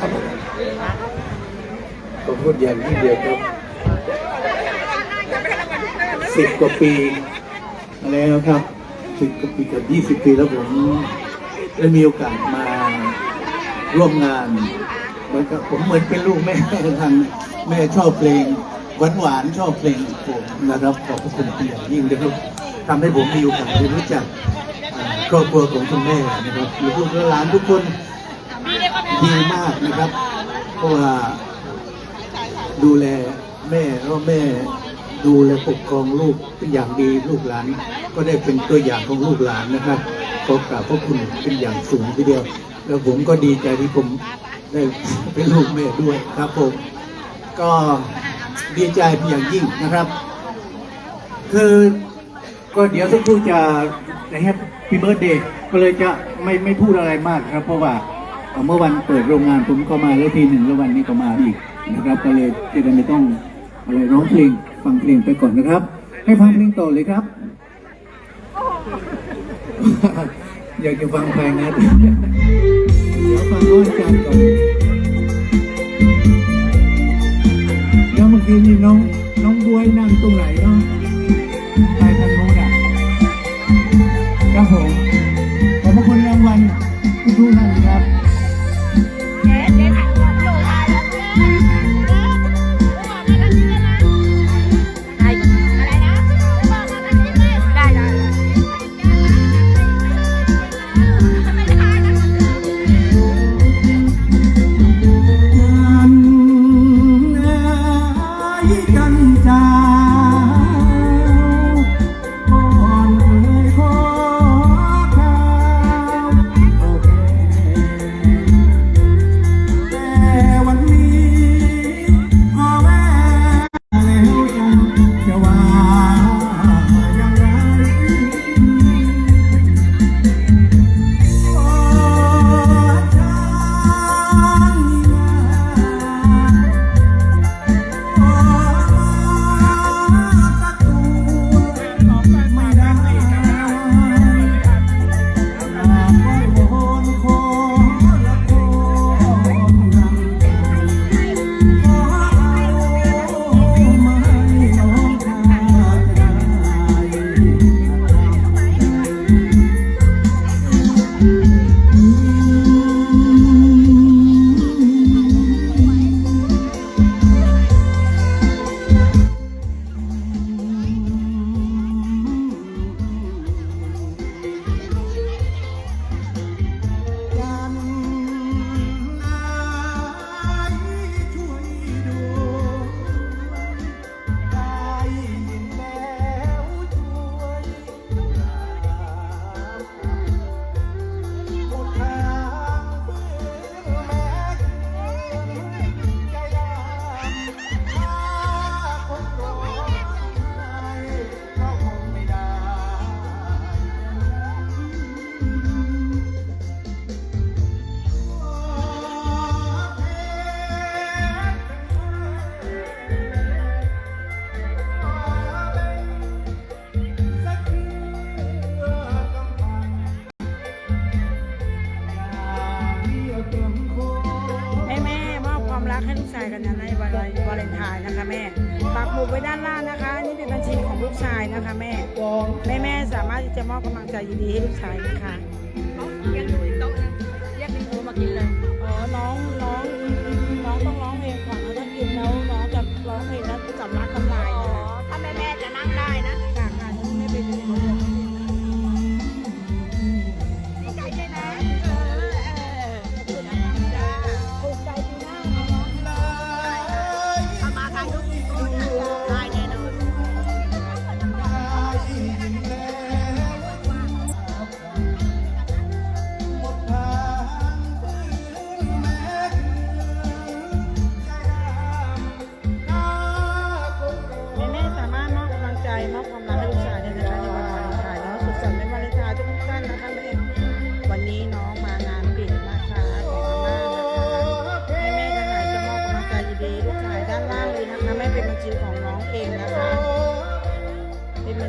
ครับผมขอบคุณอย่างยิ่เดียวครับสิบกว่าปีแล้วครับสิบกว่าปีกับยี่สิบปีแล้วผมได้มีโอกาสมาร่วมงานเหมือนกับผมเหมือนเป็นลูกแม่ทางแม่ชอบเพลงหวานหวานๆชอบเพลงผมนะครับขอบพระคุณเป็นอย่างยิ่งนะครับทำให้ผมมีโอกาสได้รู้จักครอบครัวของคุณแม่นะครับลูกหลานทุกคน ดีมากนะครับเพราะว่าดูแลแม่แล้วแม่ดูแลปกครองลูกเป็นอย่างดีลูกหลาน ก็ได้เป็นตัวอย่างของลูกหลานนะครับขอกราบพระคุณเป็นอย่างสูงทีเดียว แล้วผมก็ดีใจที่ผมได้เป็นลูกแม่ด้วยครับผมก็ดีใจเป็นอย่างยิ่งนะครับ คือก็เดี๋ยวสักครู่จะนะฮะพี่เบิร์ดเดย์ก็เลยจะไม่ไม่พูดอะไรมากครับเพราะว่า เอ่อเมื่อวันเปิดโรงงานผมก็มาแล้วทีหนึ่งแล้ววันนี้ก็มาอีกนะครับ ก็เลยจะได้ไม่ต้องอะไรร้องเพลงฟังเพลงไปก่อนนะครับ ให้ฟังเพลงต่อเลยครับ อยากจะฟังใครนะเดี๋ยวฟังน้องอาจก่อนแล้วเมื่อกี้นี่น้องน้องบวยนั่งตรงไหนเนาะไปทางโน้นอะครับผมขอบคุณรางวัลทุกๆท่าน กให้ลูกชายกันนะในวันวาเลนไทน์นะคะแม่ปักหมุดไว้ด้านล่างนะคะ นี่เป็นบัญชีของลูกชายนะคะแม่แม่แม่สามารถที่จะมอบกำลังใจดีๆให้ลูกชายนะคะ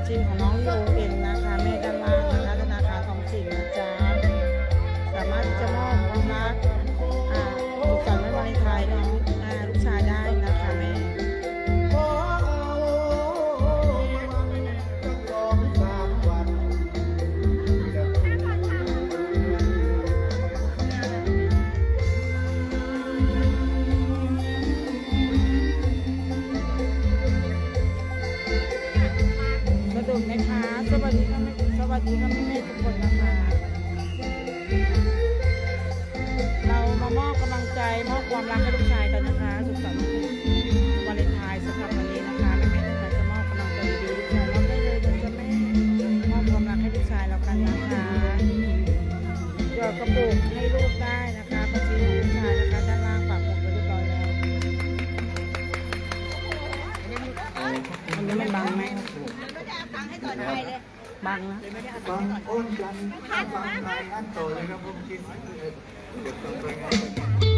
เป็นบัญ ใจมอบความรักให้ลูกชายกันนะคะ สุขสันต์วาเลนไทน์สำหรับวันนี้นะคะแม่แม่ท่านไหนจะมอบกำลังใจดีๆลูกชายมอบได้เลยนะจ๊ะแม่มอบความรักให้ลูกชายแล้วกันนะคะเกิดกระปุกให้ลูกได้นะคะบัญชีของลูกชายนะคะด้านล่างฝากผมไปเรียบร้อยแล้วอันนี้มันบังไหมไม่ได้เอาตังค์ให้ต่อได้เลยบังนะฟังอ้นกันฟังงานโตเลยครับผมคิด